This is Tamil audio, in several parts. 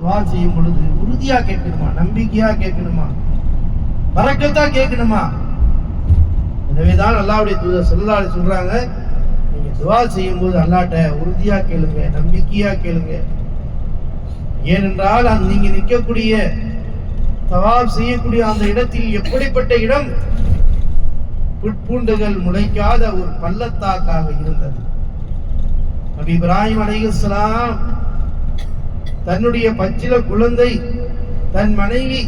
துவா செய்யும் பொழுது உறுதியா கேட்கணுமா? நம்பிக்கையா கேட்கணுமா? பறக்கத்தா கேட்கணுமா? எனவேதான் அல்லாவுடைய தூதர் செல்லாடி சொல்றாங்க நீங்க துவா செய்யும் போது அல்லாட்ட உறுதியா கேளுங்க நம்பிக்கையா கேளுங்க. ஏனென்றால் அந்த நீங்க நிற்கக்கூடிய தவாப் செய்யக்கூடிய அந்த இடத்தில் எப்படிப்பட்ட இடம்? புட்பூண்டுகள் முளைக்காத ஒரு பள்ளத்தாக்காக இருந்தது. நபி இப்ராஹிம் அலைஹிஸ்ஸலாம் தன்னுடைய பச்சில குழந்தை தன் மனைவி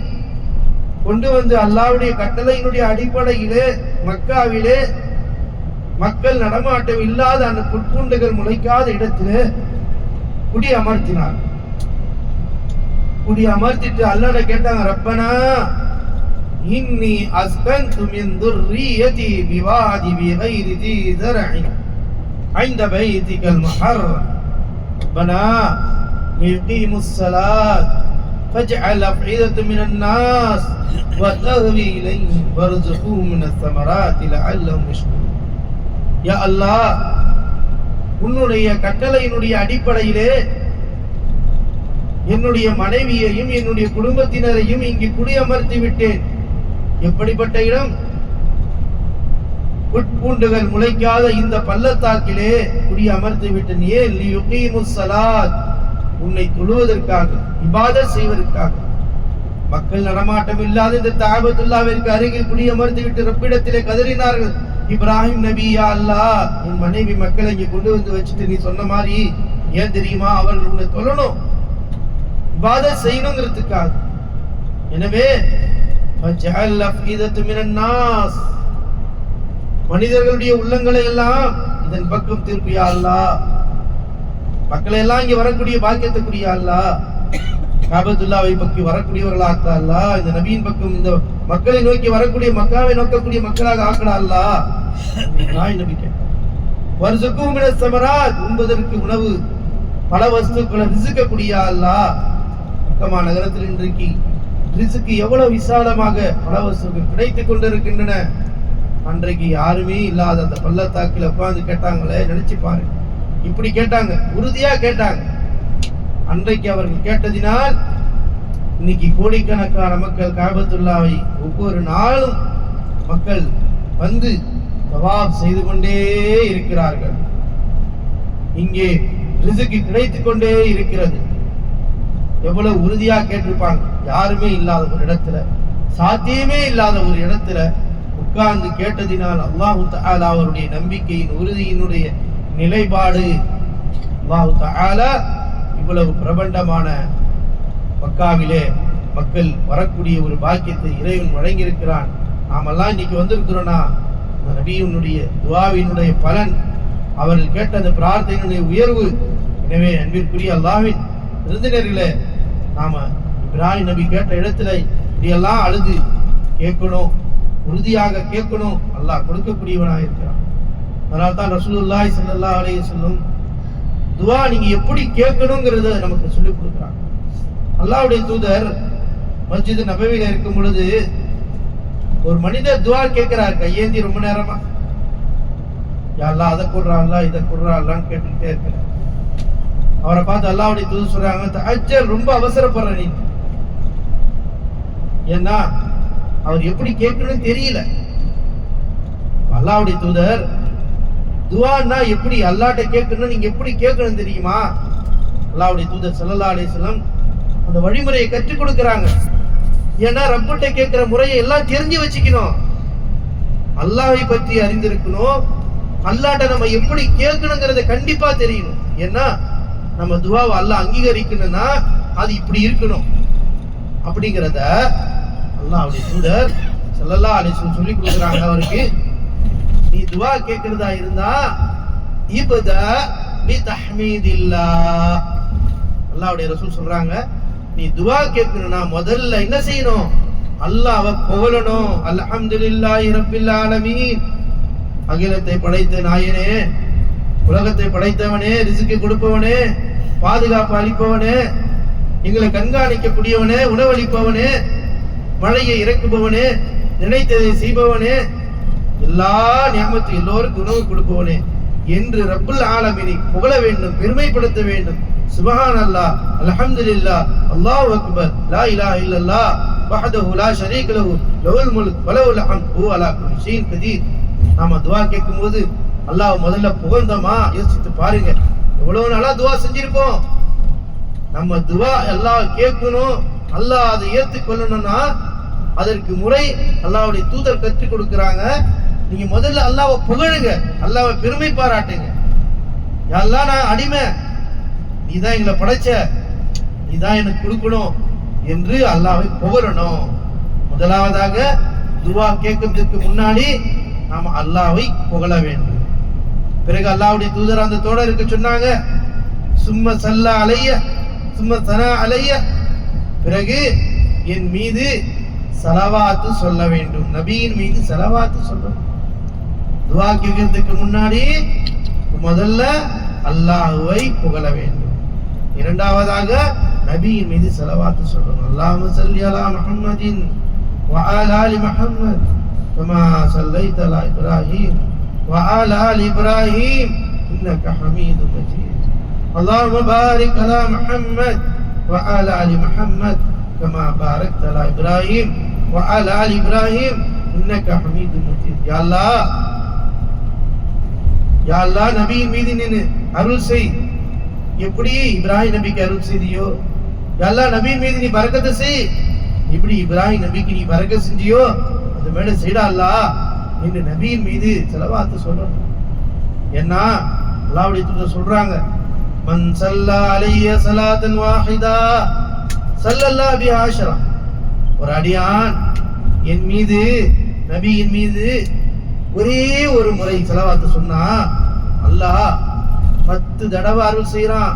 கொண்டு வந்து அல்லாவுடைய கட்டளையினுடைய அடிப்படையிலே மக்காவிலே மக்கள் நடமாட்டம் இல்லாத அந்த புற்கூண்டுகள் முளைக்காத இடத்திலே குடி அமர்த்தினார். குடி அமர்த்திட்டு அல்லாட கேட்டாங்க ரப்பனா இன்னி அஸ்கந்து மின் துர்ரியதி பிவாதி பிகைரி தீ தரஇன் ஐந்த பைதிகல் மஹர். ரப்பனா ليقيموا الصلاة فاجعل أفئدة من الناس وتهوي إليهم وارزقهم من الثمرات لعلهم يشكرون يا الله உன்னுடைய கட்டளையினுடைய அடிப்படையிலே என்னுடைய மனைவியையும் என்னுடைய குடும்பத்தினரையும் இங்கு குடியமர்த்தி விட்டேன் எப்படிப்பட்ட இடம் உட்பூண்டுகள் முளைக்காத இந்த பள்ளத்தாக்கிலே குடியமர்த்தி விட்டேன் ஏன் லியுகீமுஸ் ஸலாத் உன்னை தொழுவதற்காக இபாத செய்வதற்காக. மக்கள் நடமாட்டம் இல்லாத இந்த தாபத்துல்லாவிற்கு அருகில் குடியமர்ந்து விட்டு ரப்பிடத்திலே கதறினார்கள். இப்ராஹிம் நபியா அல்லா உன் மனைவி மக்களை இங்க கொண்டு வந்து வச்சுட்டு நீ சொன்ன மாதிரி ஏன் தெரியுமா? அவர்கள் உன்னை தொழணும். இபாத செய்யணுங்கிறதுக்காக. எனவே மனிதர்களுடைய உள்ளங்களை எல்லாம் இதன் பக்கம் திருப்பியா அல்லா மக்களை எல்லாம் இங்க வரக்கூடிய பாக்கியத்துக்குரிய அல்லாஹ் காபத்துல்லாவை பக்கம் வரக்கூடியவர்களா ஆக்கா அல்லாஹ் இந்த நபியின் பக்கம் இந்த மக்களை நோக்கி வரக்கூடிய மக்காவை நோக்கக்கூடிய மக்களாக ஆக்கடா அல்லாஹ் நாய் நம்பிக்கை வருஷக்கும் உண்பதற்கு உணவு. பல வஸ்துக்களை ரிசுக்கக்கூடிய அல்லாஹ் மக்கமா நகரத்தில் இன்றைக்கு ரிசுக்கு எவ்வளவு விசாலமாக பல வஸ்துக்கள் கிடைத்துக் கொண்டிருக்கின்றன. அன்றைக்கு யாருமே இல்லாத அந்த பள்ளத்தாக்கில் உட்காந்து கேட்டாங்களே நினைச்சு பாருங்க. இப்படி கேட்டாங்க உறுதியா கேட்டாங்க. அன்றைக்கு அவர்கள் கேட்டதினால் இன்னைக்கு கோடிக்கணக்கான மக்கள் காபத்துல்லாவை ஒவ்வொரு நாளும் மக்கள் வந்து தவாப் செய்து கொண்டே இருக்கிறார்கள். இங்கே ரிசுக்கு கிடைத்துக் கொண்டே இருக்கிறது. எவ்வளவு உறுதியா கேட்டிருப்பாங்க. யாருமே இல்லாத ஒரு இடத்துல சாத்தியமே இல்லாத ஒரு இடத்துல உட்கார்ந்து கேட்டதினால் அல்லாஹு அவருடைய நம்பிக்கையின் உறுதியினுடைய நிலைப்பாடு. அல்லாஹு தஆலா இவ்வளவு பிரபண்டமான மக்காவிலே மக்கள் வரக்கூடிய ஒரு பாக்கியத்தை இறைவன் வழங்கியிருக்கிறான். நாமெல்லாம் இன்னைக்கு வந்திருக்கிறோன்னா அந்த நபியினுடைய துவாவினுடைய பலன் அவர்கள் கேட்ட அந்த பிரார்த்தனையினுடைய உயர்வு. எனவே அன்பிற்குரிய அல்லாவின் விருந்தினர்களே நாம இப்ராஹிம் நபி கேட்ட இடத்துல இப்படியெல்லாம் அழுது கேட்கணும் உறுதியாக கேட்கணும். அல்லாஹ் கொடுக்கக்கூடியவனாக இருக்கிறான். அதனால தான் ரசூலுல்லாய் ஸல்லல்லாஹு அலைய சொல்லும் துவா நீங்க எப்படி கேட்கணுங்கிறத நமக்கு சொல்லிக் கொடுக்குறாங்க. அல்லாவுடைய தூதர் மஸ்ஜித் நபவியில் இருக்கும் பொழுது ஒரு மனிதர் துவா கேட்கிறார் கையேந்தி ரொம்ப நேரமா? யா அதை கொடுறா இதை கொடுறாங்களான்னு கேட்டுக்கிட்டே இருக்கிறார் அவரை பார்த்து அல்லாவுடைய தூதர் சொல்றாங்க அச்சர் ரொம்ப அவசரப்படுற நீ. ஏன்னா அவர் எப்படி கேட்கணும்னு தெரியல. அல்லாவுடைய தூதர் துவான்னா எப்படி அல்லாட்ட கேட்கணும் நீங்க எப்படி கேட்கணும் தெரியுமா? அல்லாவுடைய தூதர் ஸல்லல்லாஹு அலைஹி அந்த வழிமுறையை கற்றுக் கொடுக்குறாங்க. ஏன்னா ரப்பிட்ட கேட்கிற முறையை எல்லாம் தெரிஞ்சு வச்சுக்கணும். அல்லாஹை பற்றி அறிந்திருக்கணும். அல்லாட்ட நம்ம எப்படி கேட்கணுங்கிறத கண்டிப்பா தெரியணும். ஏன்னா நம்ம துவாவை அல்லா அங்கீகரிக்கணும்னா அது இப்படி இருக்கணும். அப்படிங்கிறத அல்லாவுடைய தூதர் செல்லல்லா அலைஹி சொல்லி கொடுக்குறாங்க அவருக்கு. நீ துவா கேட்கிறதா இருந்தா இபத பி தஹ்மீதில்லாஹ். அல்லாஹ்வுடைய ரசூல் சொல்றாங்க நீ துவா கேட்கணும்னா முதல்ல என்ன செய்யணும்? அல்லாஹ்வை புகழணும். அல்ஹம்துலில்லாஹி ரப்பில் ஆலமீன். அகிலத்தை படைத்த நாயனே உலகத்தை படைத்தவனே ரிசுக்கு கொடுப்பவனே பாதுகாப்பு அளிப்பவனே எங்களை கண்காணிக்கக்கூடியவனே உணவளிப்பவனே மழையை இறக்குபவனே நினைத்ததை செய்பவனே எல்லா நியமத்து எல்லோருக்கும் உணவு கொடுப்பவனே. என்று ரப்புல் ஆலமினை புகழ வேண்டும் பெருமைப்படுத்த வேண்டும். சுபஹான் அல்லாஹ் அல்ஹம்துலில்லாஹ் அல்லாஹ் அக்பர் லா இலாஹ இல்லல்லா வஹ்தஹு லா ஷரீக லஹு லஹுல் முல்க் வலஹுல் ஹம்த் ஹுவ அலா குல்லி ஷைஇன் கதீர். நாம துவா கேட்கும்போது அல்லாஹ் முதல்ல புகழ்ந்தோமா? யோசித்து பாருங்க. எவ்வளவு நாளா துவா செஞ்சிருக்கோம்? நம்ம துவா எல்லாம் கேட்கணும். அல்லாஹ் அதை ஏற்றுக்கொள்ளணும்னா அதற்கு முறை அல்லாவுடைய தூதர் கற்றுக் கொடுக்கறாங்க. நீங்க முதல்ல அல்லாவை புகழுங்க அல்லாவை பெருமை பாராட்டுங்க. எல்லாம் அல்லாஹ் நான் அடிமை. நீ தான் எங்களை படைச்ச. நீ தான் எனக்கு கொடுக்கணும் என்று அல்லாவை புகழணும். முதலாவதாக துவா கேட்கறதுக்கு முன்னாடி நாம் அல்லாவை புகழ வேண்டும். பிறகு அல்லாவுடைய தூதர் அந்த தோழருக்கு சொன்னாங்க சும்ம சல்லா அலைய சும்ம சனா அலைய. பிறகு என் மீது சலவாத்து சொல்ல வேண்டும். நபியின் மீது சலவாத்து சொல்லணும் துவா கேட்கறதுக்கு முன்னாடி முதல்ல அல்லாஹுவை புகழ வேண்டும் இரண்டாவதாக நபியின் மீது செலவாத்து சொல்லணும் அல்லாஹு சல்லி அலா முஹம்மதின் وعلى آل محمد كما صليت على إبراهيم وعلى آل إبراهيم إنك حميد مجيد اللهم بارك على محمد وعلى آل محمد كما باركت على إبراهيم وعلى آل إبراهيم إنك حميد مجيد يا الله யா அல்லாஹ் நபியின் மீது நின்று அருள் செய். எப்படி இப்ராஹிம் நபிக்கு அருள் செய்தியோ? யாழ்லா நபியின் மீது நீ பறக்கத்தை செய். எப்படி இப்ராஹிம் நபிக்கு நீ பறக்க செஞ்சியோ? அது மேல செய்டா என்று நபியின் மீது செலவாத்து சொல்லணும் என்ன அல்லாவுடைய தூதர் சொல்றாங்க மன் சல்லா அலைய சலாத்தன் வாஹிதா சல்லல்லா பி ஆஷரா. ஒரு அடியான் என் மீது நபியின் மீது ஒரே ஒரு முறை செலவாத்து சொன்னா அல்லாஹ் பத்து தடவை அருள் செய்யறான்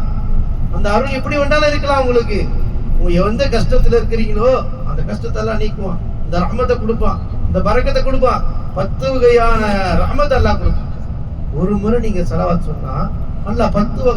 அந்த அருள் எப்படி வேண்டாலும் இருக்கலாம் உங்களுக்கு. எந்த கஷ்டத்துல இருக்கிறீங்களோ அந்த கஷ்டத்தை எல்லாம் நீக்குவான். இந்த ரஹமத்தை கொடுப்பான். இந்த பரக்கத்தை கொடுப்பான். பத்து வகையான ரஹமத்தை எல்லாம் கொடுப்பான். ஒரு முறை நீங்க செலவாத்து சொன்னா நல்லா பத்து வகை